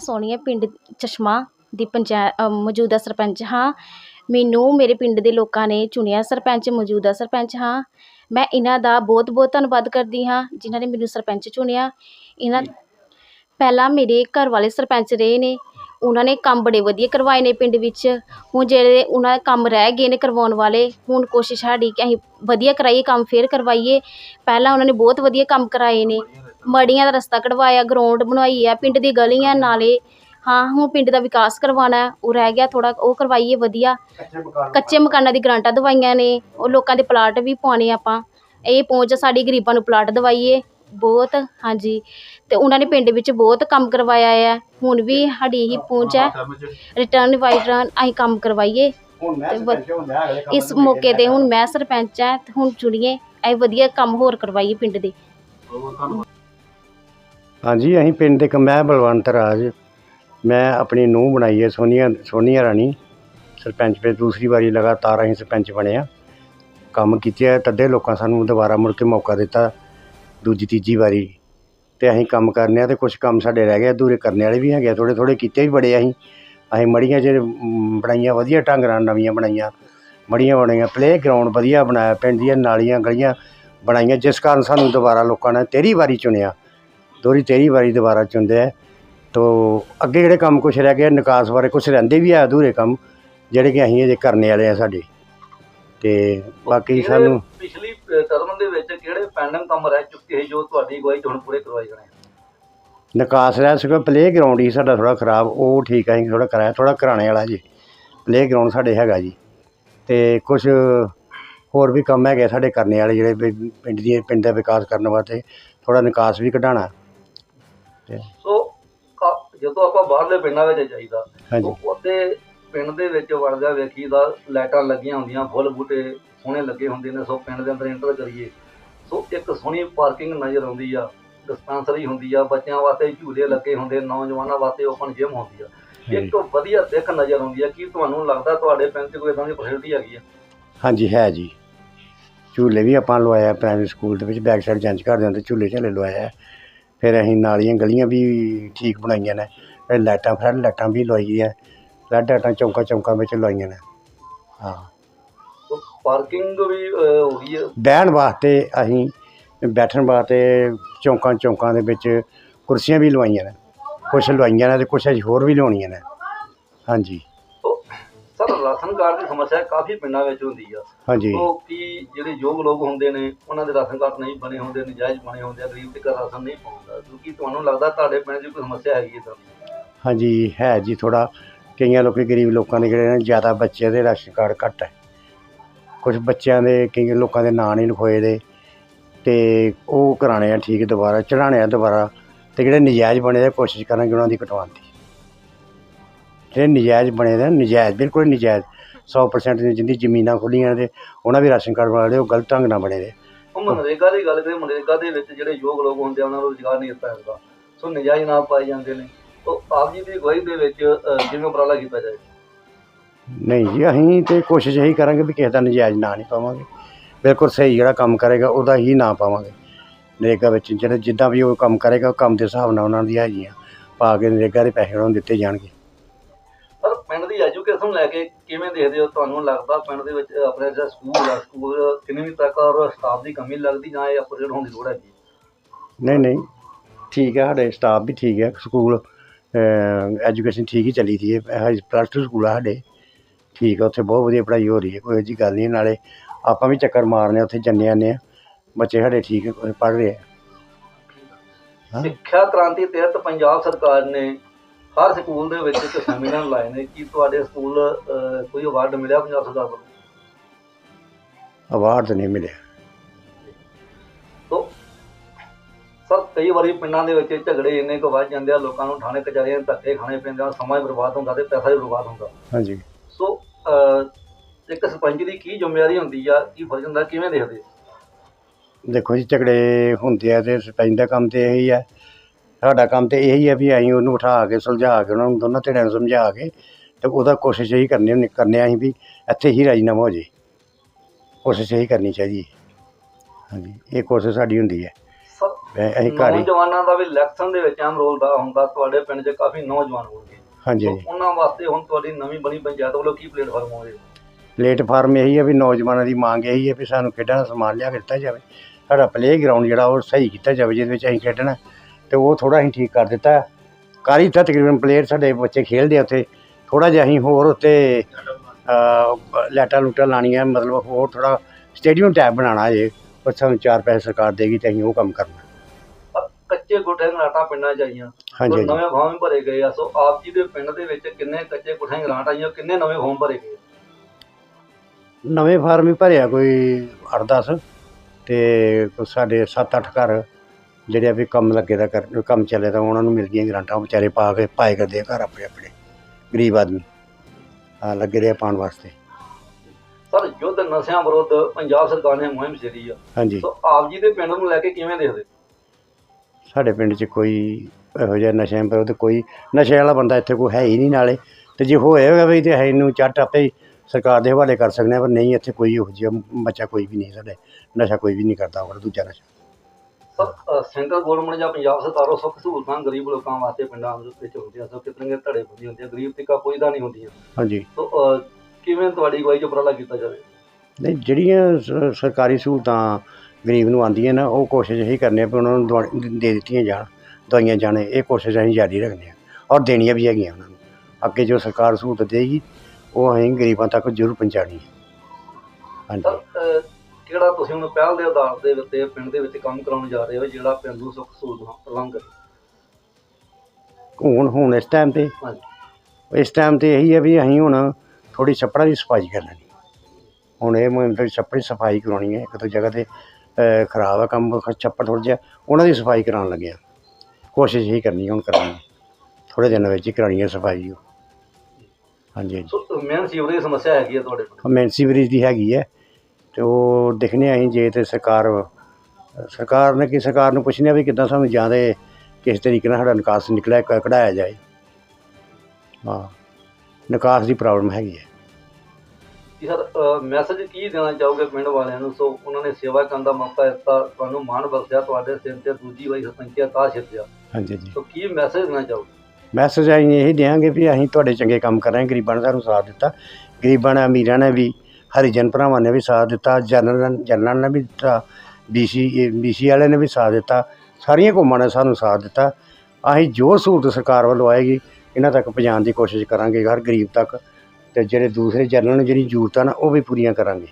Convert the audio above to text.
ਸੋਨੀਆ ਪਿੰਡ ਚਸ਼ਮਾ ਦੀ ਪੰਚਾਇ ਮੌਜੂਦਾ ਸਰਪੰਚ ਹਾਂ। ਮੈਨੂੰ ਮੇਰੇ ਪਿੰਡ ਦੇ ਲੋਕਾਂ ਨੇ ਚੁਣਿਆ ਸਰਪੰਚ, ਮੌਜੂਦਾ ਸਰਪੰਚ ਹਾਂ। ਮੈਂ ਇਹਨਾਂ ਦਾ ਬਹੁਤ ਬਹੁਤ ਧੰਨਵਾਦ ਕਰਦੀ ਹਾਂ ਜਿਨ੍ਹਾਂ ਨੇ ਮੈਨੂੰ ਸਰਪੰਚ ਚੁਣਿਆ। ਇਹਨਾਂ ਪਹਿਲਾਂ ਮੇਰੇ ਘਰ ਵਾਲੇ ਸਰਪੰਚ ਰਹੇ ਨੇ। ਉਹਨਾਂ ਨੇ ਕੰਮ ਬੜੇ ਵਧੀਆ ਕਰਵਾਏ ਨੇ ਪਿੰਡ ਵਿੱਚ। ਹੁਣ ਜਿਹੜੇ ਉਹਨਾਂ ਦੇ ਕੰਮ ਰਹਿ ਗਏ ਨੇ ਕਰਵਾਉਣ ਵਾਲੇ, ਹੁਣ ਕੋਸ਼ਿਸ਼ ਸਾਡੀ ਕਿ ਅਸੀਂ ਵਧੀਆ ਕਰਾਈਏ, ਕੰਮ ਫੇਰ ਕਰਵਾਈਏ। ਪਹਿਲਾਂ ਉਹਨਾਂ ਨੇ ਬਹੁਤ ਵਧੀਆ ਕੰਮ ਕਰਾਏ ਨੇ। ਮੜੀਆਂ ਦਾ ਰਸਤਾ ਕਢਵਾਇਆ ਗਰਾਊਂਡ ਬਣਵਾਈ ਆ ਪਿੰਡ ਦੀ ਗਲੀਆਂ ਨਾਲੇ ਹਾਂ ਹੁਣ ਪਿੰਡ ਦਾ ਵਿਕਾਸ ਕਰਵਾਉਣਾ ਹੈ, ਉਹ ਰਹਿ ਗਿਆ ਥੋੜਾ ਉਹ ਕਰਵਾਈਏ ਵਧੀਆ। ਕੱਚੇ ਮਕਾਨਾਂ ਦੀ ਗਰਾਂਟਾਂ ਦਵਾਈਆਂ ਨੇ ਉਹ ਲੋਕਾਂ ਦੇ ਪਲਾਟ ਵੀ ਪਾਉਣੇ ਆਪਾਂ। ਇਹ ਪਹੁੰਚ ਸਾਡੀ ਗਰੀਬਾਂ ਨੂੰ ਪਲਾਟ ਦਵਾਈਏ ਬਹੁਤ ਹਾਂਜੀ। ਤੇ ਉਹਨਾਂ ਨੇ ਪਿੰਡ ਵਿੱਚ ਬਹੁਤ ਕੰਮ ਕਰਵਾਇਆ ਹੈ ਹੁਣ ਵੀ ਸਾਡੀ ਇਹੀ ਪਹੁੰਚ ਹੈ ਰਿਟਰਨ ਬਾਈ ਰਿਟਰਨ ਅਸੀਂ ਕੰਮ ਕਰਵਾਈਏ। ਤੇ ਵ- ਇਸ ਮੌਕੇ ਤੇ ਹੁਣ ਮੈਂ ਸਰਪੰਚ ਹਾਂ ਤੇ ਹੁਣ ਚੁਣੀਏ ਅਸੀਂ ਵਧੀਆ ਕੰਮ ਹੋਰ ਕਰਵਾਈਏ ਪਿੰਡ ਦੇ। ਹਾਂਜੀ, ਅਸੀਂ ਪਿੰਡ ਦੇ ਇੱਕ ਮੈਂ ਬਲਵੰਤ ਰਾਜ, ਮੈਂ ਆਪਣੀ ਨੂੰਹ ਬਣਾਈ ਹੈ, ਸੋਨੀਆ ਸੋਨੀਆ ਰਾਣੀ। ਸਰਪੰਚ ਪੇ ਦੂਸਰੀ ਵਾਰੀ ਲਗਾਤਾਰ ਅਸੀਂ ਸਰਪੰਚ ਬਣੇ ਆ ਕੰਮ ਕੀਤੇ ਆ ਲੋਕਾਂ ਸਾਨੂੰ ਦੁਬਾਰਾ ਮੁੜ ਕੇ ਮੌਕਾ ਦਿੱਤਾ, ਦੂਜੀ, ਤੀਜੀ ਵਾਰੀ। ਅਤੇ ਅਸੀਂ ਕੰਮ ਕਰਨੇ ਆ ਅਤੇ ਕੁਛ ਕੰਮ ਸਾਡੇ ਰਹਿ ਗਏ, ਅਧੂਰੇ ਕਰਨੇ ਵਾਲੇ ਵੀ ਹੈਗੇ ਥੋੜ੍ਹੇ ਥੋੜ੍ਹੇ ਕੀਤੇ ਵੀ ਬੜੇ ਅਸੀਂ। ਅਸੀਂ ਮੜੀਆਂ ਜਿਹੜੇ ਬਣਾਈਆਂ, ਵਧੀਆ ਢੰਗ ਨਾਲ ਨਵੀਆਂ ਬਣਾਈਆਂ। ਮੜੀਆਂ ਬਣਾਈਆਂ ਪਲੇ ਗਰਾਊਂਡ ਵਧੀਆ ਬਣਾਇਆ, ਪਿੰਡ ਦੀਆਂ ਨਾਲੀਆਂ, ਗਲੀਆਂ ਬਣਾਈਆਂ, ਜਿਸ ਕਾਰਨ ਸਾਨੂੰ ਦੁਬਾਰਾ ਲੋਕਾਂ ਨੇ ਤੇਰੀ ਵਾਰੀ ਚੁਣਿਆ। ਦੋਹਰੀ ਤੇਰੀ ਵਾਰੀ ਦੁਬਾਰਾ ਚੁਣਦੇ ਆ। ਤੋ ਅੱਗੇ ਜਿਹੜੇ ਕੰਮ ਕੁਛ ਰਹਿ ਗਏ ਨਿਕਾਸ ਬਾਰੇ ਕੁਛ ਰਹਿੰਦੇ ਵੀ ਆ ਅਧੂਰੇ ਕੰਮ ਜਿਹੜੇ ਕਿ ਅਸੀਂ ਅਜੇ ਕਰਨੇ ਵਾਲੇ ਆ ਸਾਡੇ। ਤੇ ਬਾਕੀ ਸਾਨੂੰ ਪਿਛਲੀ ਟਰਮ ਦੇ ਵਿੱਚ ਕਿਹੜੇ ਪੈਂਡਿੰਗ ਕੰਮ ਰਹਿ ਚੁੱਕੇ ਸੀ ਜੋ ਤੁਹਾਡੀ ਅਗਵਾਈ 'ਚ ਹੁਣ ਪੂਰੇ ਕਰਵਾਏ ਜਾਣੇ ਨਿਕਾਸ ਰਿਹਾ ਸੀਗਾ ਪਲੇ ਗਰਾਊਂਡ ਹੀ ਸਾਡਾ ਥੋੜਾ ਖਰਾਬ ਉਹ ਠੀਕ ਆ ਅਸੀਂ ਥੋੜਾ ਕਰਾਇਆ ਥੋੜਾ ਕਰਾਣੇ ਵਾਲਾ ਜੀ। ਪਲੇ ਗਰਾਊਂਡ ਸਾਡੇ ਹੈਗਾ ਜੀ। ਤੇ ਕੁਝ ਹੋਰ ਵੀ ਕੰਮ ਹੈਗੇ ਸਾਡੇ ਕਰਨੇ ਵਾਲੇ ਜਿਹੜੇ ਪਿੰਡ ਦੀ ਪਿੰਡ ਦਾ ਵਿਕਾਸ ਕਰਨ ਵਾਸਤੇ ਥੋੜਾ ਨਿਕਾਸ ਵੀ ਕਢਾਉਣਾ। ਸੋ ਕਾ- ਜਦੋਂ ਆਪਾਂ ਬਾਹਰਲੇ ਪਿੰਡਾਂ ਵਿੱਚ ਜਾਈਦਾ ਹਾਂਜੀ। ਉਹ ਉਹਦੇ ਪਿੰਡ ਦੇ ਵਿੱਚ ਵੜਦਿਆਂ ਵੇਖੀਦਾ ਲਾਈਟਾਂ ਲੱਗੀਆਂ ਹੁੰਦੀਆਂ ਫੁੱਲ ਬੂਟੇ ਸੋਹਣੇ ਲੱਗੇ ਹੁੰਦੇ ਨੇ ਸੋ ਪਿੰਡ ਦੇ ਅੰਦਰ ਐਂਟਰ ਕਰੀਏ। ਸੋ ਇੱਕ ਸੋਹਣੀ ਪਾਰਕਿੰਗ ਨਜ਼ਰ ਆਉਂਦੀ ਆ ਡਿਸਪੈਂਸਰੀ ਹੁੰਦੀ ਆ ਬੱਚਿਆਂ ਵਾਸਤੇ ਝੂਲੇ ਲੱਗੇ ਹੁੰਦੇ ਨੌਜਵਾਨਾਂ ਵਾਸਤੇ ਓਪਨ ਜਿਮ ਹੁੰਦੀ ਆ। ਇੱਕ ਵਧੀਆ ਦਿੱਖ ਨਜ਼ਰ ਆਉਂਦੀ ਆ ਕੀ ਤੁਹਾਨੂੰ ਲੱਗਦਾ ਤੁਹਾਡੇ ਪਿੰਡ 'ਚ ਕੋਈ ਇਦਾਂ ਦੀ ਫੈਸਿਲਿਟੀ ਹੈਗੀ ਆ? ਹਾਂਜੀ ਹੈ ਜੀ। ਝੂਲੇ ਵੀ ਆਪਾਂ ਲਵਾਇਆ ਪ੍ਰਾਇਮਰੀ ਸਕੂਲ ਦੇ ਵਿੱਚ ਬੈਕ ਸਾਈਡ ਜੰਜ ਘਰ ਦੇ ਅੰਦਰ ਝੂਲੇ ਝਾਲੇ ਲਵਾਇਆ ਫਿਰ ਅਸੀਂ ਨਾਲੀਆਂ ਗਲੀਆਂ ਵੀ ਠੀਕ ਬਣਾਈਆਂ ਨੇ ਫਿਰ ਲਾਈਟਾਂ ਫਿਰ ਲਾਈਟਾਂ ਵੀ ਲਵਾਈ ਹੈ ਲਾਈਟਾਂ ਲਾਈਟਾਂ ਚੌਂਕਾਂ ਚੌਂਕਾਂ ਵਿੱਚ ਲਵਾਈਆਂ ਨੇ। ਹਾਂ। ਪਾਰਕਿੰਗ ਵੀ ਹੋ ਗਈ ਆ। ਬਹਿਣ ਵਾਸਤੇ ਅਸੀਂ ਬੈਠਣ ਵਾਸਤੇ ਚੌਂਕਾਂ ਚੌਂਕਾਂ ਦੇ ਵਿੱਚ ਕੁਰਸੀਆਂ ਵੀ ਲਵਾਈਆਂ ਨੇ। ਕੁਛ ਲਵਾਈਆਂ ਨੇ ਤੇ ਕੁਛ ਅਜੇ ਹੋਰ ਵੀ ਲਾਉਣੀਆਂ ਨੇ। ਹਾਂਜੀ। ਕਾਰਡ ਦੀ ਸਮੱਸਿਆ ਕਾਫੀ ਪਿੰਡਾਂ ਵਿੱਚ ਹੁੰਦੀ ਆ। ਹਾਂਜੀ। ਉਹ ਕੀ ਜਿਹੜੇ ਯੋਗ ਲੋਕ ਹੁੰਦੇ ਨੇ ਉਹਨਾਂ ਦੇ ਰਾਸ਼ਨ ਕਾਰਡ ਨਹੀਂ ਬਣੇ ਹੁੰਦੇ ਨਜਾਇਜ਼ ਬਣੇ ਹੁੰਦੇ ਆ ਗਰੀਬ ਤੱਕ ਰਾਸ਼ਨ ਨਹੀਂ ਪਹੁੰਚਦਾ ਕਿਉਂਕਿ ਤੁਹਾਨੂੰ ਲੱਗਦਾ ਤੁਹਾਡੇ ਪਿੰਡ 'ਚ ਕੋਈ ਸਮੱਸਿਆ ਹੈਗੀ ਹੈ ਤਾਂ ਹਾਂਜੀ ਹੈ ਜੀ ਥੋੜਾ ਕਈਆਂ ਲੋਕੀ ਗਰੀਬ ਲੋਕਾਂ ਦੇ ਜਿਹੜੇ ਨੇ ਜ਼ਿਆਦਾ ਬੱਚੇ ਦੇ ਰਾਸ਼ਨ ਕਾਰਡ ਘੱਟ ਹੈ। ਕੁਝ ਬੱਚਿਆਂ ਦੇ ਕਈ ਲੋਕਾਂ ਦੇ ਨਾਂ ਨਹੀਂ ਲਿਖੋਏ ਦੇ। ਤੇ ਉਹ ਕਰਾਣੇ ਆ ਠੀਕ ਦੁਬਾਰਾ ਚੜਾਣੇ ਆ ਦੁਬਾਰਾ। ਤੇ ਜਿਹੜੇ ਨਜਾਇਜ਼ ਬਣੇ ਦੇ ਕੋਸ਼ਿਸ਼ ਕਰਾਂਗੇ ਉਹਨਾਂ ਦੀ ਕਟਵਾਉਣ ਦੀ। ਜਿਹੜੇ ਨਜਾਇਜ਼ ਬਣੇ ਦੇ ਨਜਾਇਜ਼ ਬਿਲਕੁਲ ਨਜਾਇਜ਼। 100% ਦੀ ਜਿੰਦੀ ਜ਼ਮੀਨਾਂ ਖੁੱਲੀਆਂ ਤੇ ਉਹਨਾਂ ਵੀ ਰਾਸ਼ਨ ਕਾਰਡ ਵਾਲੇ ਉਹ ਗਲਤ ਢੰਗ ਨਾਲ ਬਣੇ ਉਹ ਮਨਰੇਗਾ ਦੀ ਗੱਲ ਕਰੀਏ ਮਨਰੇਗਾ ਦੇ ਵਿੱਚ ਜਿਹੜੇ ਯੋਗ ਲੋਕ ਹੁੰਦੇ ਆ ਉਹਨਾਂ ਨੂੰ ਰੁਜ਼ਗਾਰ ਨਹੀਂ ਦਿੱਤਾ ਜਾਂਦਾ। ਸੋ ਨਜਾਇਜ਼ ਨਾ ਪਾਏ ਜਾਂਦੇ ਨੇ। ਆਪ ਜੀ ਦੀ ਅਗਵਾਈ ਦੇ ਵਿੱਚ ਅ, ਜਿਵੇਂ ਉਪਰਾਲਾ ਕੀਤਾ ਜਾਏ। ਨਹੀਂ ਜੀ ਅਸੀਂ ਤੇ ਕੋਸ਼ਿਸ਼ ਇਹੀ ਕਰਾਂਗੇ ਵੀ ਕਿਸੇ ਦਾ ਨਜਾਇਜ਼ ਨਾਂ ਨਹੀਂ ਪਾਵਾਂਗੇ। ਬਿਲਕੁਲ ਸਹੀ ਜਿਹੜਾ ਕੰਮ ਕਰੇਗਾ ਉਹਦਾ ਹੀ ਨਾਂ ਪਾਵਾਂਗੇ। ਨਰੇਗਾ ਵਿੱਚ ਜਿਹੜਾ ਜਿੱਦਾਂ ਵੀ ਉਹ ਕੰਮ ਕਰੇਗਾ ਉਹ ਕੰਮ ਦੇ ਹਿਸਾਬ ਨਾਲ ਉਹਨਾਂ ਦੀ ਹੈਗੀਆਂ। ਪਾ ਕੇ ਨਰੇਗਾ ਦੇ ਪੈਸੇ ਉਹਨਾਂ ਨੂੰ ਦਿੱਤੇ ਜਾਣਗੇ। ਐਜੂਕੇਸ਼ਨ ਲੈ ਕੇ ਕਿਵੇਂ ਦੇਖਦੇ ਹੋ? ਤੁਹਾਨੂੰ ਲੱਗਦਾ ਪਿੰਡ ਦੇ ਵਿੱਚ ਆਪਣੇ ਜਿਹੜਾ ਸਕੂਲ ਆ ਸਕੂਲ ਕਿੰਨੀ ਤੱਕ ਔਰ ਸਟਾਫ ਦੀ ਕਮੀ ਲੱਗਦੀ ਜਾਂ ਇਹ ਅਪਗ੍ਰੇਡ ਹੋਣ ਦੀ ਲੋੜ ਹੈਗੀ? ਨਹੀਂ ਨਹੀਂ। ਠੀਕ ਹੈ ਸਾਡੇ ਸਟਾਫ ਵੀ ਠੀਕ ਹੈ ਸਕੂਲ ਐਜੂਕੇਸ਼ਨ ਠੀਕ ਹੀ ਚੱਲੀ ਦੀ ਹੈ ਪਲੱਸ ਟੂ ਸਕੂਲ ਆ ਸਾਡੇ। ਠੀਕ ਹੈ ਉੱਥੇ ਬਹੁਤ ਵਧੀਆ ਪੜ੍ਹਾਈ ਹੋ ਰਹੀ ਹੈ ਕੋਈ ਜੀ ਗੱਲ ਨਹੀਂ ਨਾਲੇ ਆਪਾਂ ਵੀ ਚੱਕਰ ਮਾਰਨੇ ਉੱਥੇ ਜੰਨੇ ਆਨੇ ਆ। ਬੱਚੇ ਸਾਡੇ ਠੀਕ ਪੜ੍ਹ ਰਹੇ ਆ। ਸਿੱਖਿਆ ਕ੍ਰਾਂਤੀ ਤਹਿਤ ਪੰਜਾਬ ਸਰਕਾਰ ਨੇ ਹਰ ਸਕੂਲ ਦੇ ਵਿੱਚ ਇੱਕ ਸੈਮੀਨਾਰ ਲਾਏ ਨੇ ਕੀ ਤੁਹਾਡੇ ਸਕੂਲ ਕੋਈ ਅਵਾਰਡ ਮਿਲਿਆ ਪੰਜਾਬ ਸਰਕਾਰ ਵੱਲੋਂ ਅਵਾਰਡ ਨਹੀਂ ਮਿਲਿਆ। ਤੋ ਸਰ ਕਈ ਵਾਰੀ ਪਿੰਡਾਂ ਦੇ ਵਿੱਚ ਝਗੜੇ ਇੰਨੇ ਕੁ ਵੱਧ ਜਾਂਦੇ ਆ ਲੋਕਾਂ ਨੂੰ ਥਾਣੇ ਕਚਹਿਰੀਆਂ ਦੇ ਧੱਕੇ ਖਾਣੇ ਪੈਂਦੇ ਆ ਸਮਾਂ ਬਰਬਾਦ ਹੁੰਦਾ ਤੇ ਪੈਸਾ ਵੀ ਬਰਬਾਦ ਹੁੰਦਾ। ਹਾਂਜੀ। ਸੋ ਇੱਕ ਸਰਪੰਚ ਦੀ ਕੀ ਜ਼ਿੰਮੇਵਾਰੀ ਹੁੰਦੀ ਆ ਕੀ ਫਰਜ਼ ਹੁੰਦਾ ਕਿਵੇਂ ਦੇਖਦੇ? ਦੇਖੋ ਜੀ ਝਗੜੇ ਹੁੰਦੇ ਆ ਤੇ ਸਰਪੰਚ ਦਾ ਕੰਮ ਤੇ ਇਹੀ ਹੈ ਸਾਡਾ ਕੰਮ ਤੇ ਇਹੀ ਹੈ ਵੀ ਅਸੀਂ ਉਹਨੂੰ ਉਠਾ ਕੇ ਸੁਲਝਾ ਕੇ ਉਹਨਾਂ ਨੂੰ ਦੋਨਾਂ ਧਿਰਾਂ ਨੂੰ ਸਮਝਾ ਕੇ ਤੇ ਉਹਦਾ ਕੋਸ਼ਿਸ਼ ਇਹੀ ਕਰਨੀ ਹੁੰਦੀ ਕਰਨੇ ਅਸੀਂ ਵੀ ਇੱਥੇ ਹੀ ਰਾਜੀਨਾਮਾ ਹੋ ਜੇ ਕੋਸ਼ਿਸ਼ ਇਹੀ ਕਰਨੀ ਚਾਹੀਦੀ ਹੈ। ਹਾਂਜੀ ਇਹ ਕੋਸ਼ਿਸ਼ ਸਾਡੀ ਹੁੰਦੀ ਹੈ। ਮੈਂ ਅਸੀਂ ਘਰ ਹੀ ਨੌਜਵਾਨਾਂ ਦਾ ਵੀ ਇਲੈਕਸ਼ਨ ਦੇ ਵਿੱਚ ਅਹਿਮ ਰੋਲ ਦਾ ਹੁੰਦਾ ਤੁਹਾਡੇ ਪਿੰਡ 'ਚ ਕਾਫੀ ਨੌਜਵਾਨ ਹੋਣਗੇ। ਹਾਂਜੀ ਹਾਂਜੀ। ਉਹਨਾਂ ਵਾਸਤੇ ਹੁਣ ਤੁਹਾਡੀ ਨਵੀਂ ਬਣੀ ਪੰਚਾਇਤ ਵੱਲੋਂ ਕੀ ਪਲੇਟਫਾਰਮ ਹੋਵੇ ਪਲੇਟਫਾਰਮ ਇਹੀ ਹੈ ਵੀ ਨੌਜਵਾਨਾਂ ਦੀ ਮੰਗ ਇਹੀ ਹੈ ਵੀ ਸਾਨੂੰ ਖੇਡਾਂ ਦਾ ਸਮਾਨ ਲਿਆ ਕੇ ਦਿੱਤਾ ਜਾਵੇ। ਸਾਡਾ ਪਲੇ ਗਰਾਊਂਡ ਜਿਹੜਾ ਉਹ ਸਹੀ ਕੀਤਾ ਜਾਵੇ ਜਿਹਦੇ ਵਿੱਚ ਅਸੀਂ ਖੇਡਣਾ। ਤੇ ਉਹ ਥੋੜਾ ਅਸੀਂ ਠੀਕ ਕਰ ਦਿੱਤਾ। ਕਰ ਦਿੱਤਾ ਤਕਰੀਬਨ ਪਲੇਅਰ ਸਾਡੇ ਬੱਚੇ ਖੇਡਦੇ ਆ ਉੱਥੇ। ਥੋੜਾ ਜਿਹਾ ਅਸੀਂ ਹੋਰ ਉੱਤੇ ਲਾਈਟਾਂ ਲੂਟਾਂ ਲਾਣੀਆਂ ਮਤਲਬ ਹੋਰ ਥੋੜਾ ਸਟੇਡੀਅਮ ਟਾਈਪ ਬਣਾਉਣਾ ਜੇ। ਪਰ ਸਾਨੂੰ ਚਾਰ ਪੈਸੇ ਸਰਕਾਰ ਦੇਗੀ ਤੇ ਅਸੀਂ ਉਹ ਕੰਮ ਕਰਨਾ। ਕੱਚੇ ਗੁੱਠੇ ਗਰਾਟਾਂ ਪਿੰਡਾਂ 'ਚ ਆਈਆਂ। ਹਾਂਜੀ ਨਵੇਂ ਫਾਰਮ ਭਰੇ ਗਏ ਆ ਸੋ ਆਪ ਜੀ ਦੇ ਪਿੰਡ ਦੇ ਵਿੱਚ ਕਿੰਨੇ ਕੱਚੇ ਗੁੱਠੇ ਗਰਾਂਟ ਆਈਆਂ ਕਿੰਨੇ ਨਵੇਂ ਫਾਰਮ ਭਰੇ ਗਏ? ਨਵੇਂ ਫਾਰਮ ਹੀ ਭਰਿਆ ਕੋਈ 8-10 ਤੇ ਸਾਡੇ 7-8 ਘਰ। ਜਿਹੜੇ ਆ ਵੀ ਕੰਮ ਲੱਗੇ ਦਾ ਕਰ ਕੰਮ ਚੱਲੇ ਤਾਂ ਉਹਨਾਂ ਨੂੰ ਮਿਲ ਗਈਆਂ ਗਰਾਂਟਾਂ ਉਹ ਵਿਚਾਰੇ ਪਾ ਕੇ ਪਾਏ ਕਰਦੇ ਆ ਘਰ ਆਪਣੇ ਆਪਣੇ ਗਰੀਬ ਆਦਮੀ। ਆ ਲੱਗੇ ਰਹੇ ਆ ਪਾਉਣ ਵਾਸਤੇ। ਸਰ ਯੁੱਧ ਨਸ਼ਿਆਂ ਵਿਰੁੱਧ ਪੰਜਾਬ ਸਰਕਾਰ ਨੇ ਮੁਹਿੰਮ ਛੇੜੀ ਆ। ਹਾਂਜੀ। ਸੋ ਆਪ ਜੀ ਦੇ ਪਿੰਡ ਨੂੰ ਲੈ ਕੇ ਕਿਵੇਂ ਦੇਖਦੇ? ਸਾਡੇ ਪਿੰਡ 'ਚ ਕੋਈ ਇਹੋ ਜਿਹਾ ਨਸ਼ਿਆਂ ਪਰ ਕੋਈ ਨਸ਼ੇ ਵਾਲਾ ਬੰਦਾ ਇੱਥੇ ਕੋਈ ਹੈ ਹੀ ਨਹੀਂ ਨਾਲੇ। ਤੇ ਜੇ ਹੋਏਗਾ ਵੀ ਤੇ ਹੈ ਇਹਨੂੰ ਚੱਟ ਆਪੇ ਸਰਕਾਰ ਦੇ ਹਵਾਲੇ ਕਰ ਸਕਦੇ ਆ ਪਰ ਨਹੀਂ ਇੱਥੇ ਕੋਈ ਇਹੋ ਜਿਹਾ ਬੱਚਾ ਕੋਈ ਵੀ ਨਹੀਂ ਸਾਡੇ ਨਸ਼ਾ ਕੋਈ ਵੀ ਨਹੀਂ ਕਰਦਾ ਹੋਰ ਦੂਜਾ ਨਸ਼ਾ। ਸੈਂਟਰ ਗਵਰਨਮੈਂਟ ਜਾਂ ਪੰਜਾਬ ਸਰਕਾਰੋਂ ਸੁੱਖ ਸਹੂਲਤਾਂ ਗਰੀਬ ਲੋਕਾਂ ਵਾਸਤੇ ਪਿੰਡਾਂ ਦੇ ਵਿੱਚ ਹੁੰਦੀਆਂ ਸੋ ਕਿਤਨੇ ਧੜੇ ਬੰਦੀ ਹੁੰਦੀਆਂ ਗਰੀਬ ਤੀਕਾ ਕੋਈ ਦਾ ਨਹੀਂ ਹੁੰਦੀਆਂ। ਹਾਂਜੀ। ਸੋ ਕਿਵੇਂ ਤੁਹਾਡੀ ਅਗਵਾਈ 'ਚ ਉਪਰਾਲਾ ਕੀਤਾ ਜਾਵੇ? ਨਹੀਂ ਜਿਹੜੀਆਂ ਸਰਕਾਰੀ ਸਹੂਲਤਾਂ ਗਰੀਬ ਨੂੰ ਆਉਂਦੀਆਂ ਨਾ ਉਹ ਕੋਸ਼ਿਸ਼ ਇਹੀ ਕਰਨੀ ਆ ਵੀ ਉਹਨਾਂ ਨੂੰ ਦੇ ਦਿੱਤੀਆਂ ਜਾਣ ਦਵਾਈਆਂ ਜਾਣ ਇਹ ਕੋਸ਼ਿਸ਼ ਅਸੀਂ ਜਾਰੀ ਰੱਖਦੇ ਹਾਂ। ਔਰ ਦੇਣੀਆਂ ਵੀ ਹੈਗੀਆਂ ਉਹਨਾਂ ਨੂੰ। ਅੱਗੇ ਜੋ ਸਰਕਾਰ ਸਹੂਲਤ ਦੇਗੀ ਉਹ ਅਸੀਂ ਗਰੀਬਾਂ ਤੱਕ ਜ਼ਰੂਰ ਪਹੁੰਚਾਉਣੀ ਹੈ। ਹਾਂਜੀ। ਕਿਹੜਾ ਤੁਸੀਂ ਹੁਣ ਪਹਿਲ ਦੇ ਆਧਾਰ ਦੇ ਉੱਤੇ ਪਿੰਡ ਦੇ ਵਿੱਚ ਕੰਮ ਕਰਾਉਣ ਜਾ ਰਹੇ ਹੋ ਜਿਹੜਾ ਪਿੰਡ ਨੂੰ ਸੁੱਖ ਸਹੂਲਤਾਂ ਪ੍ਰਦਾਨ ਕਰੇ ਹੁਣ ਹੁਣ ਇਸ ਟਾਈਮ ਤੇ? ਹਾਂਜੀ। ਇਸ ਟਾਈਮ ਤੇ ਇਹੀ ਹੈ ਵੀ ਅਸੀਂ ਹੁਣ ਥੋੜੀ ਛੱਪੜਾਂ ਦੀ ਸਫ਼ਾਈ ਕਰ ਲੈਣੀ। ਹੁਣ ਇਹ ਮੁਹਿੰਮ ਤੇ ਛੱਪੜ ਸਫ਼ਾਈ ਕਰਾਉਣੀ ਹੈ ਇੱਕ ਦੋ ਜਗ੍ਹਾ ਤੇ ਖਰਾਬ ਹੈ ਕੰਮ ਛੱਪੜ ਥੋੜ੍ਹਾ ਜਿਹਾ ਉਹਨਾਂ ਦੀ ਸਫ਼ਾਈ ਕਰਾਉਣ ਲੱਗੇ ਹਾਂ ਕੋਸ਼ਿਸ਼ ਇਹੀ ਕਰਨੀ ਹੈ ਹੁਣ ਕਰਾਂਗੇ ਥੋੜੇ ਦਿਨ ਵਿੱਚ ਹੀ ਕਰਾਉਣੀ ਹੈ ਸਫ਼ਾਈ ਹਾਂਜੀ ਹਾਂਜੀ। ਸੋ ਮੇਨ ਸੀਵਰੇਜ ਦੀ ਸਮੱਸਿਆ ਹੈਗੀ ਆ ਤੁਹਾਡੇ ਪਿੰਡ ਮੈਂਸੀ ਬ੍ਰਿਜ ਦੀ ਹੈਗੀ ਹੈ। ਤੇ ਉਹ ਦੇਖਨੇ ਅਸੀਂ ਜੇ ਤੇ ਸਰਕਾਰ ਸਰਕਾਰ ਨੇ ਕਿ ਸਰਕਾਰ ਨੂੰ ਪੁੱਛਨੇ ਵੀ ਕਿੱਦਾਂ ਸਾਨੂੰ ਜਾਂ ਦੇ ਕਿਸ ਤਰੀਕੇ ਨਾਲ ਸਾਡਾ ਨਿਕਾਸ ਨਿਕਲਿਆ ਕਢਾਇਆ ਜਾਏ। ਹਾਂ ਨਿਕਾਸ ਦੀ ਪ੍ਰੋਬਲਮ ਹੈਗੀ ਹੈ। ਜੀ ਸਰ ਮੈਸੇਜ ਕੀ ਦੇਣਾ ਚਾਹੋਗੇ ਪਿੰਡ ਵਾਲਿਆਂ ਨੂੰ? ਸੋ ਉਹਨਾਂ ਨੇ ਸੇਵਾ ਕਰਨ ਦਾ ਮੌਕਾ ਦਿੱਤਾ ਤੁਹਾਨੂੰ ਮਾਣ ਬਖਸ਼ਿਆ ਤੁਹਾਡੇ ਸਿਰ ਤੇ ਦੂਜੀ ਵਾਰੀ ਸਰਪੰਚੀਅਤ ਆ ਛਿਪਿਆ। ਹਾਂਜੀ ਜੀ ਸੋ ਕੀ ਮੈਸੇਜ ਦੇਣਾ ਚਾਹੋਗੇ? ਮੈਸੇਜ ਅਸੀਂ ਇਹ ਦਿਆਂਗੇ ਵੀ ਅਸੀਂ ਤੁਹਾਡੇ ਚੰਗੇ ਕੰਮ ਕਰ ਰਹੇ ਹਾਂ ਗਰੀਬਾਂ ਨੇ ਸਾਨੂੰ ਸਾਥ ਦਿੱਤਾ। ਗਰੀਬਾਂ ਨੇ ਅਮੀਰਾਂ ਨੇ ਵੀ ਹਰੀਜਨ ਭਰਾਵਾਂ ਨੇ ਵੀ ਸਾਥ ਦਿੱਤਾ, ਜਨਰਲ ਜਨਰਲ ਨੇ ਵੀ ਦਿੱਤਾ ਬੀਸੀ ਬੀਸੀ ਵਾਲੇ ਨੇ ਵੀ ਸਾਥ ਦਿੱਤਾ, ਸਾਰੀਆਂ ਕੌਮਾਂ ਨੇ ਸਾਨੂੰ ਸਾਥ ਦਿੱਤਾ। ਅਸੀਂ ਜੋ ਸਹੂਲਤ ਸਰਕਾਰ ਵੱਲੋਂ ਆਏਗੀ, ਇਹਨਾਂ ਤੱਕ ਪਹੁੰਚਾਉਣ ਦੀ ਕੋਸ਼ਿਸ਼ ਕਰਾਂਗੇ, ਹਰ ਗਰੀਬ ਤੱਕ। ਤੇ ਜਿਹੜੇ ਦੂਸਰੇ ਜਨਰਲ ਨੂੰ ਜਿਹੜੀ ਜ਼ਰੂਰਤਾਂ ਨਾ, ਉਹ ਵੀ ਪੂਰੀਆਂ ਕਰਾਂਗੇ।